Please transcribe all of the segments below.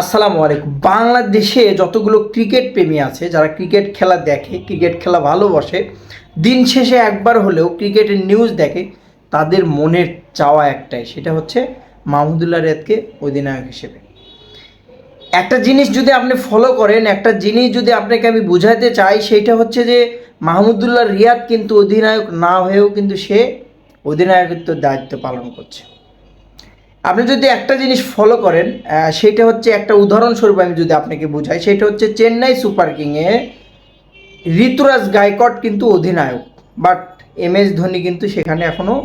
আসসালামু আলাইকুম। বাংলাদেশে যতগুলো ক্রিকেট প্রেমী আছে, যারা ক্রিকেট খেলা দেখে, ক্রিকেট খেলা ভালোবাসে, দিন শেষে একবার হলেও ক্রিকেটের নিউজ দেখে, তাদের মনের চাওয়া একটাই, সেটা হচ্ছে মাহমুদুল্লাহ রেদকে অধিনায়ক হিসেবে। একটা জিনিস যদি আপনি ফলো করেন, একটা জিনিস যদি আপনাকে আমি বুঝাতে চাই, সেটা হচ্ছে যে মাহমুদুল্লাহ রিয়াদ কিন্তু অধিনায়ক না হয়েও কিন্তু সে অধিনায়কত্ব দায়িত্ব পালন করছে। আপনি যদি একটা জিনিস ফলো করেন সেটা হচ্ছে একটা উদাহরণস্বরূপ আমি যদি আপনাকে বুঝাই, সেটা হচ্ছে চেন্নাই সুপার কিংয়ে ঋতুরাজ গায়কট কিন্তু অধিনায়ক বাট এম এস ধোনি কিন্তু সেখানে এখনও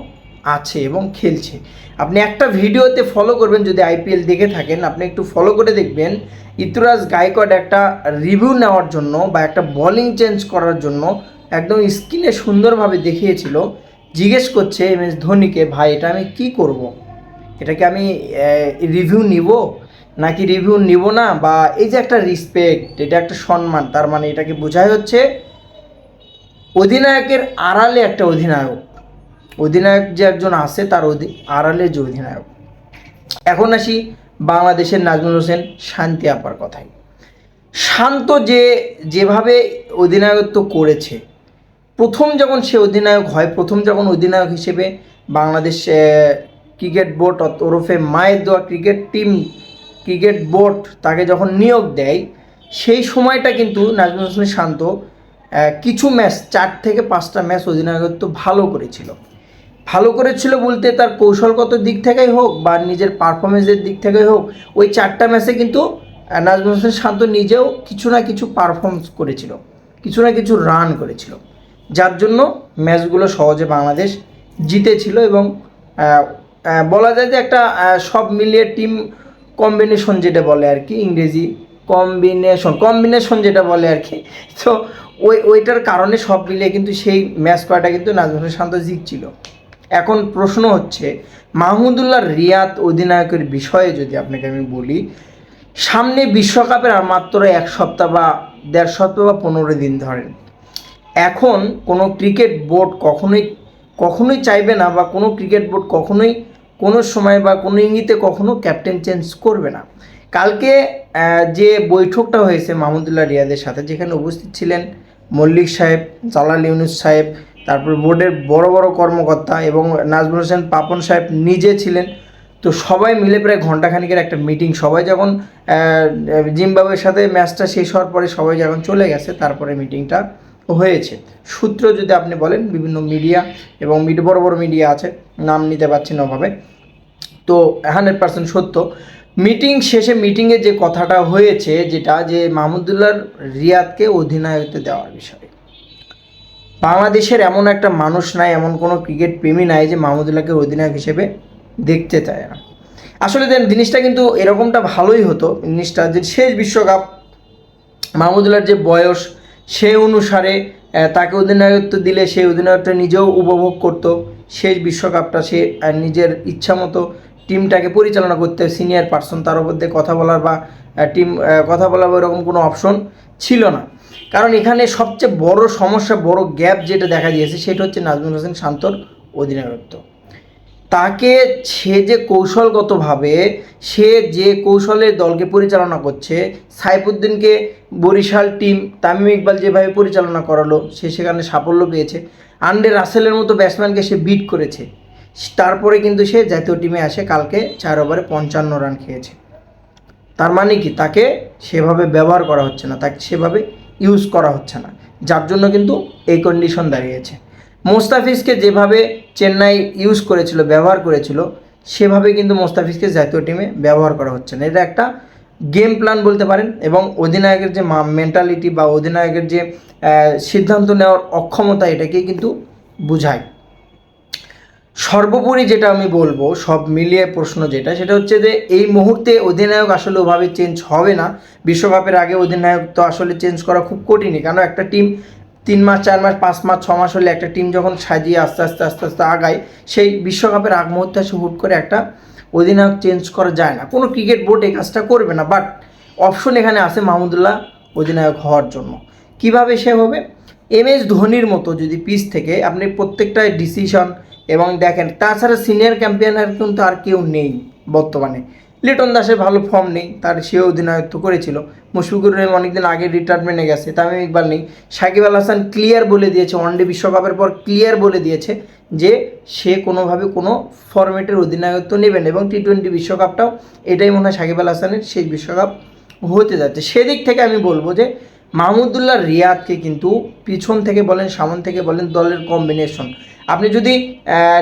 আছে এবং খেলছে আপনি একটা ভিডিওতে ফলো করবেন, যদি আইপিএল দেখে থাকেন, আপনি একটু ফলো করে দেখবেন, ঋতুরাজ গায়কট একটা রিভিউ নেওয়ার জন্য বা একটা বোলিং চেঞ্জ করার জন্য একদম স্ক্রিনে সুন্দরভাবে দেখিয়েছিল জিজ্ঞেস করছে এম এস ধোনিকে, ভাই, এটা আমি কি করব। এটাকে আমি রিভিউ নিব? নাকি রিভিউ নিব না? বা এই যে একটা রেসপেক্ট এটা একটা সম্মান, তার মানে এটাকে বোঝাই হচ্ছে অধিনায়কের আড়ালে একটা অধিনায়ক। অধিনায়ক যে একজন আছে, তার আড়ালে যে অধিনায়ক। এখন আসি বাংলাদেশের নাজমুল হোসেন শান্তি আপার কথায়। শান্ত যে, যেভাবে অধিনায়কত্ব করেছে, প্রথম যখন সে অধিনায়ক হয়, প্রথম যখন অধিনায়ক হিসেবে বাংলাদেশ ক্রিকেট বোর্ড ওরফে মায়ের দেওয়া ক্রিকেট টিম ক্রিকেট বোর্ড তাকে যখন নিয়োগ দেয়, সেই সময়টা কিন্তু নাজমুল হোসেন শান্ত কিছু ম্যাচ, চার থেকে পাঁচটা ম্যাচ অধিনায়কত্ব ভালো করেছিল। ভালো করেছিল বলতে তার কৌশলগত দিক থেকেই হোক বা নিজের পারফরমেন্সের দিক থেকেই হোক, ওই চারটা ম্যাচে কিন্তু নাজমুল হোসেন শান্ত নিজেও কিছু না কিছু পারফর্মস করেছিল, কিছু না কিছু রান করেছিল। যার জন্য ম্যাচগুলো সহজে বাংলাদেশ জিতেছিল এবং বলা যায় যে একটা সব মিলিয়ে টিম কম্বিনেশন যেটা বলে আর কি, ইংরেজি কম্বিনেশন কম্বিনেশন যেটা বলে আর কি। তো ওই, ওইটার কারণে সব মিলিয়ে কিন্তু সেই ম্যাচ করাটা কিন্তু নাজমুল শান্ত জিতছিল এখন প্রশ্ন হচ্ছে মাহমুদুল্লাহ রিয়াদ অধিনায়কের বিষয়ে যদি আপনাকে আমি বলি, সামনে বিশ্বকাপের আর মাত্র এক সপ্তাহ বা দেড় সপ্তাহ বা পনেরো দিন ধরেন, এখন কোনো ক্রিকেট বোর্ড কখনোই কখনোই চাইবে না বা কোনো ক্রিকেট বোর্ড কখনোই কোনো সময় বা কোনো ইঙ্গিতে কখনো ক্যাপ্টেন চেঞ্জ করবে না। কালকে যে বৈঠকটা হয়েছে মাহমুদুল্লাহ রিয়াদের সাথে যেখানে উপস্থিত ছিলেন মল্লিক সাহেব জালাল ইউনুস সাহেব তারপর বোর্ডের বড় বড় কর্মকর্তা এবং নাজমুল হোসেন পাপন সাহেব নিজে ছিলেন। তো সবাই মিলে প্রায় ঘন্টাখানিকের একটা মিটিং। সবাই যখন আহ, জিম্বাবুয়ের সাথে ম্যাচটা শেষ হওয়ার পরে সবাই যখন চলে গেছে তারপরে মিটিংটা হয়েছে। সূত্র যদি আপনি বলেন, বিভিন্ন মিডিয়া এবং মিড- বড় বড় মিডিয়া আছে, নাম নিতে পারছি না ওভাবে। তো হান্ড্রেড পার্সেন্ট সত্য। মিটিং শেষে মিটিংয়ে যে কথাটা হয়েছে, যেটা যে মাহমুদুল্লাহ রিয়াদকে অধিনায়কত্ব দেওয়ার বিষয়ে। বাংলাদেশের এমন একটা মানুষ নাই, এমন কোনো ক্রিকেট প্রেমী নাই যে মাহমুদুল্লাহকে অধিনায়ক হিসেবে দেখতে চায় না। আসলে দেন, জিনিসটা কিন্তু এরকমটা ভালোই হতো। জিনিসটা যে শেষ বিশ্বকাপ, মাহমুদুল্লাহর যে বয়স সেই অনুসারে তাকে অধিনায়কত্ব দিলে সেই অধিনায়কটা নিজেও উপভোগ করত। শেষ বিশ্বকাপটা সে নিজের ইচ্ছা মতো টিমটাকে পরিচালনা করতে সিনিয়র পার্সন তার উপর দিয়ে কথা বলার বা টিম কথা বলার বা এরকম কোনো অপশন ছিল না। কারণ এখানে সবচেয়ে বড় সমস্যা, বড় গ্যাপ যেটা দেখা দিয়েছে, সেটা হচ্ছে নাজমুল হোসেন শান্তর অধিনায়কত্ব। তাকে সে যে কৌশলগতভাবে, সে যে কৌশলে দলকে পরিচালনা করছে, সাইফুদ্দিনকে বরিশাল টিম তামিম ইকবাল যেভাবে পরিচালনা করালো, সে সেখানে সাফল্য পেয়েছে। আন্ডে রাসেলের মতো ব্যাটসম্যানকে সে বিট করেছে। তারপরে কিন্তু সে জাতীয় টিমে আসে, কালকে চার ওভারে পঞ্চান্ন রান খেয়েছে। তার মানে কি? তাকে সেভাবে ব্যবহার করা হচ্ছে না, তাকে সেভাবে ইউজ করা হচ্ছে না, যার জন্য কিন্তু এই কন্ডিশন দাঁড়িয়েছে। মোস্তাফিজকে যেভাবে চেন্নাই ইউজ করেছিল, ব্যবহার করেছিল, সেভাবে কিন্তু মোস্তাফিজকে জাতীয় টিমে ব্যবহার করা হচ্ছে না। এটা একটা গেম প্ল্যান বলতে পারেন এবং অধিনায়কের যে মেন্টালিটি বা অধিনায়কের যে সিদ্ধান্ত নেওয়ার অক্ষমতা এটাকেই কিন্তু বোঝায়। সর্বোপরি যেটা আমি বলব, সব মিলিয়ে প্রশ্ন যেটা, সেটা হচ্ছে যে এই মুহূর্তে অধিনায়ক আসলে ওভাবে চেঞ্জ হবে না। বিশ্বকাপের আগে অধিনায়ক তো আসলে চেঞ্জ করা খুব কঠিনই কারণ একটা টিম তিন মাস, চার মাস, পাঁচ মাস, ছ মাস হলে একটা টিম যখন সাজিয়ে আস্তে আস্তে আস্তে আস্তে আগায়, সেই বিশ্বকাপের আগ মুহূর্তে এসে হুট করে একটা অধিনায়ক চেঞ্জ করা যায় না। কোনো ক্রিকেট বোর্ড এই কাজটা করবে না বাট অপশন এখানে আছে মাহমুদুল্লাহ অধিনায়ক হওয়ার জন্য। কীভাবে সে হবে? এম এস ধোনির মতো যদি পিচ থেকে আপনি প্রত্যেকটা ডিসিশন এবং দেখেন, তাছাড়া সিনিয়র ক্যাম্পিয়নের কিন্তু আর কেউ নেই বর্তমানে। লিটন দাসের ভালো ফর্ম নেই, তার সেও অধিনায়ত্ব করেছিল। মুশফিকুর রহিম অনেকদিন আগে রিটায়ারমেন্টে গেছে তামিম ইকবাল নেই। সাকিব আল হাসান ক্লিয়ার বলে দিয়েছে ওয়ানডে বিশ্বকাপের পর ক্লিয়ার বলে দিয়েছে যে সে কোনোভাবে কোনো ফরম্যাটের অধিনায়কত্ব নেবেন এবং টি টোয়েন্টি বিশ্বকাপটাও এটাই মনে হয় সাকিব আল হাসানের সেই বিশ্বকাপ হতে যাচ্ছে। সেদিক থেকে আমি বলব যে মাহমুদুল্লাহ রিয়াদকে কিন্তু পিছন থেকে বলেন, সামন থেকে বলেন দলের কম্বিনেশন আপনি যদি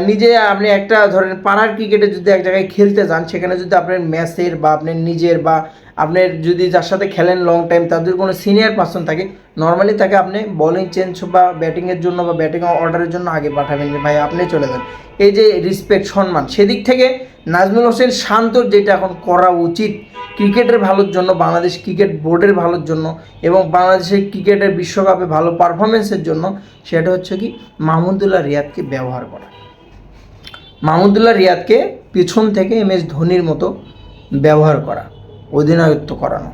নিজে আপনি একটা ধরেন পাড়ার ক্রিকেটে যদি এক জায়গায় খেলতে যান, সেখানে যদি আপনার ম্যাচের বা আপনার নিজের বা আপনার যদি যার সাথে খেলেন লং টাইম তাদের কোনো সিনিয়র পার্সন থাকে নর্মালি তাকে আপনি বলিং চেঞ্জ বা ব্যাটিংয়ের জন্য বা ব্যাটিং অর্ডারের জন্য আগে পাঠাবেন ভাই, আপনি চলে যান। এই যে রেসপেক্ট সম্মান, সেদিক থেকে নাজমুল হোসেন শান্তর যেটা এখন করা উচিত ক্রিকেটের ভালোর জন্য, বাংলাদেশ ক্রিকেট বোর্ডের ভালোর জন্য এবং বাংলাদেশের ক্রিকেটের বিশ্বকাপে ভালো পারফরমেন্সের জন্য সেটা হচ্ছে কি মাহমুদুল্লাহ রিয়াদকে ব্যবহার করা। মাহমুদুল্লাহ রিয়াদকে পিছন থেকে এম এস ধোনির মতো ব্যবহার করা অধিনায়ত্ব করানো।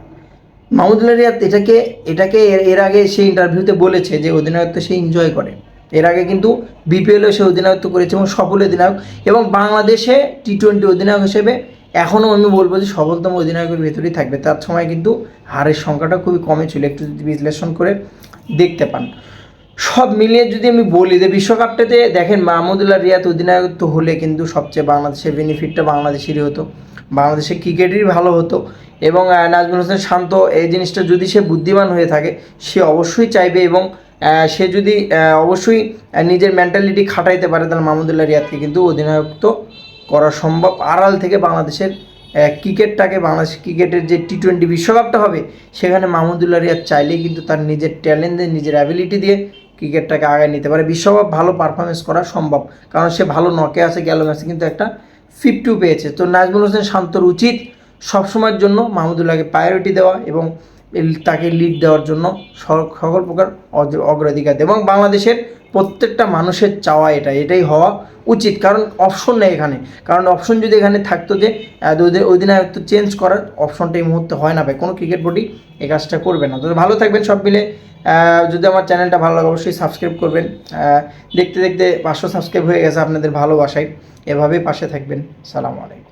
মাহমুদুল্লাহ রিয়াদ এটাকে এটাকে এর আগে সে ইন্টারভিউতে বলেছে যে অধিনায়ত্ব সে এনজয় করে। এর আগে কিন্তু বিপিএলও সে অধিনায়ত্ব করেছে এবং সফল অধিনায়ক এবং বাংলাদেশে টি টোয়েন্টি অধিনায়ক হিসেবে এখনও আমি বলব যে সফলতম অধিনায়কের ভেতরেই থাকবে। তার সময় কিন্তু হারের সংখ্যাটা খুবই কমে ছিল, একটু যদি বিশ্লেষণ করে দেখতে পান। সব মিলিয়ে যদি আমি বলি যে বিশ্বকাপটাতে দেখেন মাহমুদুল্লাহ রিয়াদ অধিনায়কত্ব হলে কিন্তু সবচেয়ে বাংলাদেশের বেনিফিটটা বাংলাদেশেরই হতো। বাংলাদেশের ক্রিকেটেরই ভালো হতো এবং নাজমুল হোসেন শান্ত এই জিনিসটা যদি সে বুদ্ধিমান হয়ে থাকে, সে অবশ্যই চাইবে এবং সে যদি অবশ্যই নিজের মেন্টালিটি খাটাইতে পারে তাহলে মাহমুদুল্লাহ রিয়াদকে। কিন্তু অধিনায়কত্ব করা সম্ভব। আড়াল থেকে বাংলাদেশের ক্রিকেটটাকে, বাংলাদেশ ক্রিকেটের যে টি টোয়েন্টি বিশ্বকাপটা হবে, সেখানে মাহমুদুল্লাহ রিয়াদ চাইলেই কিন্তু তার নিজের ট্যালেন্ট দিয়ে, নিজের অ্যাবিলিটি দিয়ে ক্রিকেটটাকে আগায় নিতে পারে। বিশ্বকাপ ভালো পারফরমেন্স করা সম্ভব। কারণ সে ভালো নকে আছে, গেল ম্যাচে, কিন্তু একটা ফিফটিও পেয়েছে। তো নাজমুল হোসেন শান্তর উচিত সবসময়ের জন্য মাহমুদুল্লাহকে প্রায়োরিটি দেওয়া এবং তাকে লিড দেওয়ার জন্য সকল প্রকার অগ্র- অগ্রাধিকার দেওয়া এবং বাংলাদেশের প্রত্যেকটা মানুষের চাওয়া এটা এটাই হওয়া উচিত। কারণ অপশন নেই এখানে। কারণ অপশন যদি এখানে থাকতো যে অধিনায়কত্ব চেঞ্জ করার অপশনটা এই মুহূর্তে হয় না ভাই। কোনো ক্রিকেট বোর্ডই এই কাজটা করবে না। তো ভালো থাকবেন সব মিলে। যদি আমার চ্যানেলটা ভালো লাগে অবশ্যই সাবস্ক্রাইব করবেন। দেখতে দেখতে পাঁচশো সাবস্ক্রাইব হয়ে গেছে আপনাদের ভালোবাসায়। এভাবেই পাশে থাকবেন। সালাম আলাইকুম।